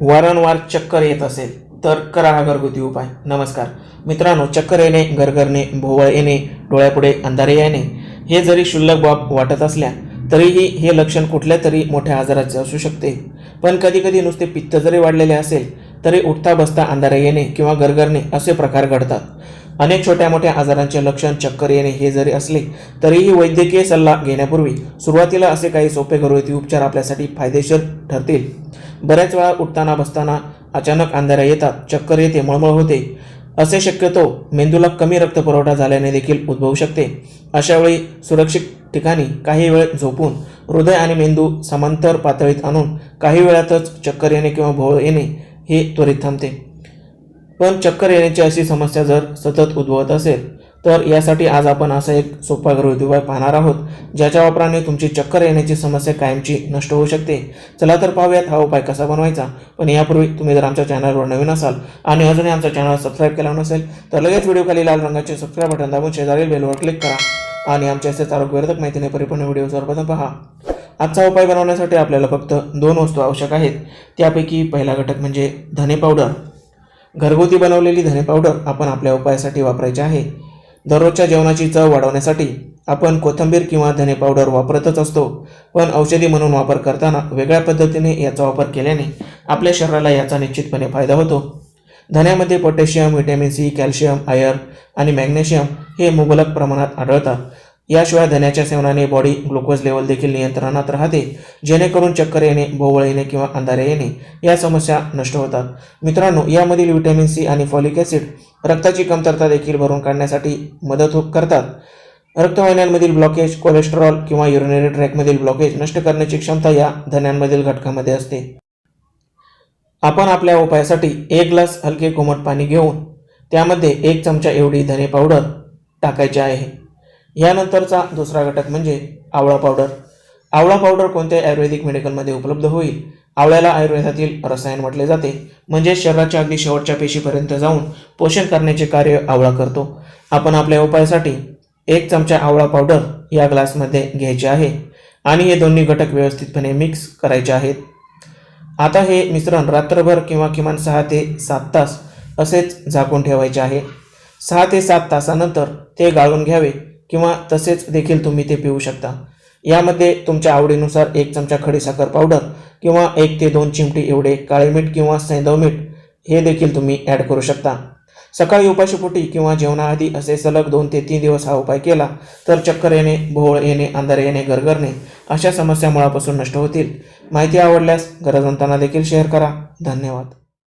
वारंवार चक्कर येत असेल तर करा हा घरगुती उपाय. नमस्कार. मित्रांनो चक्कर येणे घरघरणे भोवळ येणे डोळ्यापुढे अंधारे येणे हे जरी क्षुल्लक बाब वाटत असल्या तरीही हे लक्षण कुठल्या तरी मोठ्या आजाराचे असू शकते. पण कधीकधी नुसते पित्त जरी वाढलेले असेल तरी उठता बसता अंधारे येणे किंवा गरगरणे असे प्रकार घडतात. अनेक छोट्या मोठ्या आजारांचे लक्षण चक्कर येणे हे जरी असले तरीही वैद्यकीय सल्ला घेण्यापूर्वी सुरुवातीला असे काही सोपे घरगुती उपचार आपल्यासाठी फायदेशीर ठरतील. बऱ्याच वेळा उठताना बसताना अचानक अंधाऱ्या येतात चक्कर येते मळमळ होते. असे शक्यतो मेंदूला कमी रक्तपुरवठा झाल्याने देखील उद्भवू शकते. अशावेळी सुरक्षित ठिकाणी काही वेळ झोपून हृदय आणि मेंदू समांतर पातळीत आणून काही वेळातच चक्कर येणे किंवा भोवळ येणे हे त्वरित थांबते. पण चक्कर येण्याची अशी समस्या जर सतत उद्भवत असेल तर यासाठी आज आपण असा एक सोपा घरगुती उपाय पाहणार आहोत ज्याच्या वापराने तुमची चक्कर येण्याची समस्या कायमची नष्ट होऊ शकते. चला तर पाहूयात हा उपाय कसा बनवायचा. पण यापूर्वी तुम्ही जर आमच्या चॅनलवर नवीन असाल आणि अजूनही आमचा चॅनल सबस्क्राईब केला नसेल तर लगेच व्हिडिओखाली लाल रंगाचे सबस्क्राईब बटन दाबून शेजारील बेलवर क्लिक करा आणि आमच्या असेच आरोग्यवर्धक माहितीने परिपूर्ण व्हिडिओ सर्वप्रथम पहा. आजचा उपाय बनवण्यासाठी आपल्याला फक्त दोन वस्तू आवश्यक आहेत. त्यापैकी पहिला घटक म्हणजे धने पावडर. घरगुती बनवलेली धने पावडर आपण आपल्या उपायासाठी वापरायची आहे. दररोजच्या जेवणाची चव वाढवण्यासाठी आपण कोथिंबीर किंवा धने पावडर वापरतच असतो. पण औषधी म्हणून वापर करताना वेगळ्या पद्धतीने याचा वापर केल्याने आपल्या शरीराला याचा निश्चितपणे फायदा होतो. धन्यामध्ये potassium vitamin C calcium iron आणि मॅग्नेशियम हे मुबलक प्रमाणात आढळतात. याशिवाय धन्याच्या सेवनाने बॉडी ग्लुकोज लेवल देखील नियंत्रणात राहते. जेणेकरून चक्कर येणे भोवळ येणे किंवा अंधारे येणे या समस्या नष्ट होतात. मित्रांनो यामधील व्हिटॅमिन सी आणि फॉलिक ॲसिड रक्ताची कमतरता देखील भरून काढण्यासाठी मदत हो- करतात. रक्तवाहिन्यांमधील ब्लॉकेज कोलेस्टेरॉल किंवा युरिनरी ट्रॅकमधील ब्लॉकेज नष्ट करण्याची क्षमता या धन्यांमधील घटकामध्ये असते. आपण आपल्या उपायासाठी एक ग्लास हलके कोमट पाणी घेऊन त्यामध्ये एक चमचा एवढी धने पावडर टाकायची आहे. यानंतरचा दुसरा घटक म्हणजे आवळा पावडर आवळा पावडर कोणत्या आयुर्वेदिक मेडिकलमध्ये उपलब्ध होईल? आवळ्याला आयुर्वेदातील रसायन म्हटले जाते. म्हणजे शरीराच्या अगदी शेवटच्या पेशीपर्यंत जाऊन पोषण करण्याचे कार्य आवळा करतो. आपण आपल्या उपायासाठी एक चमचा आवळा पावडर या ग्लासमध्ये घ्यायचे आहे आणि हे दोन्ही घटक व्यवस्थितपणे मिक्स करायचे आहेत. आता हे मिश्रण रात्रभर किंवा किमान सहा ते सात तास असेच झाकून ठेवायचे आहे. सहा ते सात तासानंतर ते गाळून घ्यावे. किंवा तसेच देखील तुम्ही ते पिऊ शकता. यामध्ये तुमच्या आवडीनुसार एक चमचा खडीसाखर पावडर किंवा एक ते दोन चिमटी एवढे काळे मीठ किंवा सैंधव मीठ हे देखील तुम्ही ॲड करू शकता. सकाळी उपाशीपोटी किंवा जेवणाआधी असे सलग दोन ते तीन दिवस हा उपाय केला तर चक्कर येणे भोवळ येणे अंधार येणे गरगरणे अशा समस्या मुळापासून नष्ट होतील. माहिती आवडल्यास गरजवंतांना देखील शेअर करा. धन्यवाद.